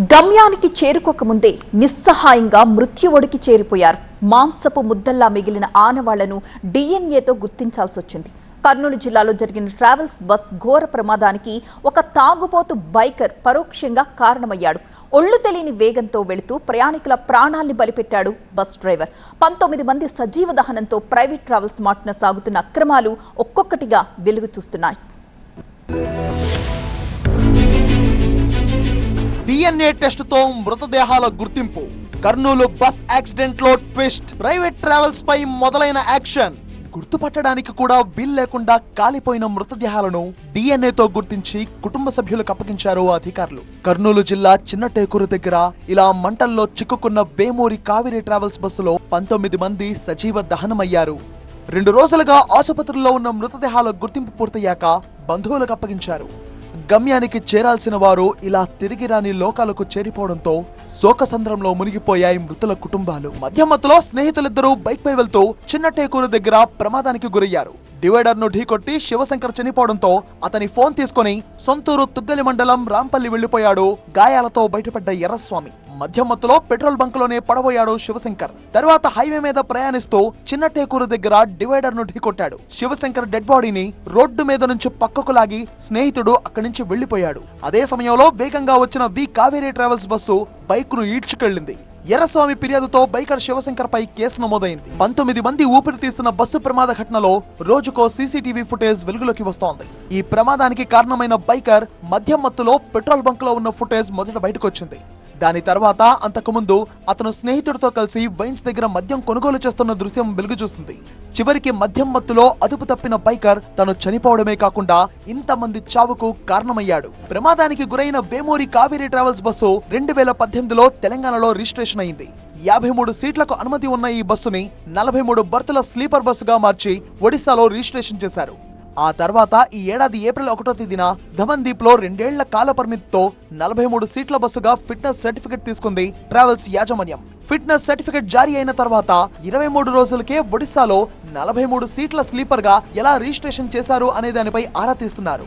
గమ్యానికి చేరుకోకముందే నిస్సహాయంగా మృత్యువొడికి చేరిపోయారు. మాంసపు ముద్దల్లా మిగిలిన ఆనవాళ్ళను డిఎన్ఏతో గుర్తించాల్సి వచ్చింది కర్నూలు జిల్లాలో జరిగిన ట్రావెల్స్ బస్ ఘోర ప్రమాదానికి ఒక తాగుబోతు బైకర్ పరోక్షంగా కారణమయ్యాడు. ఒళ్ళు తెలియని వేగంతో వెళుతూ ప్రయాణికుల ప్రాణాల్ని బలిపెట్టాడు బస్ డ్రైవర్. పంతొమ్మిది మంది సజీవ దహనంతో ప్రైవేట్ ట్రావెల్స్ మాటున సాగుతున్న అక్రమాలు ఒక్కొక్కటిగా వెలుగు చూస్తున్నాయి డిఎన్ఏ టెస్ట్తో మృతదేహాల గుర్తింపు. కర్నూలు బస్ యాక్సిడెంట్లో ట్విస్ట్. ప్రైవేట్ ట్రావెల్స్ పై మొదలైన యాక్షన్. గుర్తుపట్టడానికి కూడా వీలు లేకుండా కాలిపోయిన మృతదేహాలను డిఎన్ఏతో గుర్తించి కుటుంబ సభ్యులకు అప్పగించారు అధికారులు. కర్నూలు జిల్లా చిన్నటేకూరు దగ్గర ఇలా మంటల్లో చిక్కుకున్న వేమూరి కావిరి ట్రావెల్స్ బస్సులో పంతొమ్మిది మంది సజీవ దహనమయ్యారు. రెండు రోజులుగా ఆసుపత్రిలో ఉన్న మృతదేహాల గుర్తింపు పూర్తయ్యాక బంధువులకు అప్పగించారు. గమ్యానికి చేరాల్సిన వారు ఇలా తిరిగి రాని లోకాలకు చేరిపోవడంతో శోకసంద్రంలో మునిగిపోయాయి మృతుల కుటుంబాలు. మధ్యమత్తులో స్నేహితులిద్దరూ బైక్ పై వెళ్తూ చిన్నటేకూరు దగ్గర ప్రమాదానికి గురయ్యారు. డివైడర్ను ఢీకొట్టి శివశంకర్ చనిపోవడంతో అతని ఫోన్ తీసుకొని సొంతూరు తుగ్గలి మండలం రాంపల్లి వెళ్ళిపోయాడు గాయాలతో బయటపడ్డ ఎర్రస్వామి. మధ్యమత్తులో పెట్రోల్ బంక్లోనే పడబోయాడు శివశంకర్. తర్వాత హైవే మీద ప్రయాణిస్తూ చిన్న టేకూరు దగ్గర డివైడర్ను ఢీకొట్టాడు. శివశంకర్ డెడ్ బాడీని రోడ్డు మీద నుంచి పక్కకు లాగి స్నేహితుడు అక్కడి నుంచి వెళ్ళిపోయాడు అదే సమయంలో వేగంగా వచ్చిన వి కావేరీ ట్రావెల్స్ బస్సు బైక్ను ఈడ్చుకెళ్ళింది ఎర్రస్వామి ఫిర్యాదుతో బైకర్ శివశంకర్ పై కేసు నమోదైంది. పంతొమ్మిది మంది ఊపిరి తీస్తున్న బస్సు ప్రమాద ఘటనలో రోజుకో సీసీటీవీ ఫుటేజ్ వెలుగులోకి వస్తోంది. ఈ ప్రమాదానికి కారణమైన బైకర్ మద్యం మత్తులో పెట్రోల్ బంక్లో ఉన్న ఫుటేజ్ మొదట బయటకొచ్చింది. దాని తర్వాత అంతకుముందు అతను స్నేహితుడితో కలిసి వైన్స్ దగ్గర మద్యం కొనుగోలు చేస్తున్న దృశ్యం వెలుగు చూసింది చివరికి మద్యం మత్తులో అదుపు తప్పిన బైకర్ తను చనిపోవడమే కాకుండా ఇంతమంది చావుకు కారణమయ్యాడు. ప్రమాదానికి గురైన వేమూరి కావేరీ ట్రావెల్స్ బస్సు రెండు వేల పద్దెనిమిదిలో తెలంగాణలో రిజిస్ట్రేషన్ అయింది. యాభై మూడు సీట్లకు అనుమతి ఉన్న ఈ బస్సుని నలభై మూడు బర్తుల స్లీపర్ బస్సుగా మార్చి ఒడిశాలో రిజిస్ట్రేషన్ చేశారు. ఆ తర్వాత ఈ ఏడాది ఏప్రిల్ ఒకటో తేదీన ధమన్దీప్లో రెండేళ్ళ కాల పరిమితితో నలభై మూడు సీట్ల బస్సుగా ఫిట్నెస్ సర్టిఫికెట్ తీసుకుంది ట్రావెల్స్ యాజమాన్యం. ఫిట్నెస్ సర్టిఫికెట్ జారీ అయిన తర్వాత ఇరవై మూడు రోజులకే ఒడిశాలో నలభై మూడు సీట్ల స్లీపర్గా ఎలా రిజిస్ట్రేషన్ చేశారు అనే దానిపై ఆరా తీస్తున్నారు.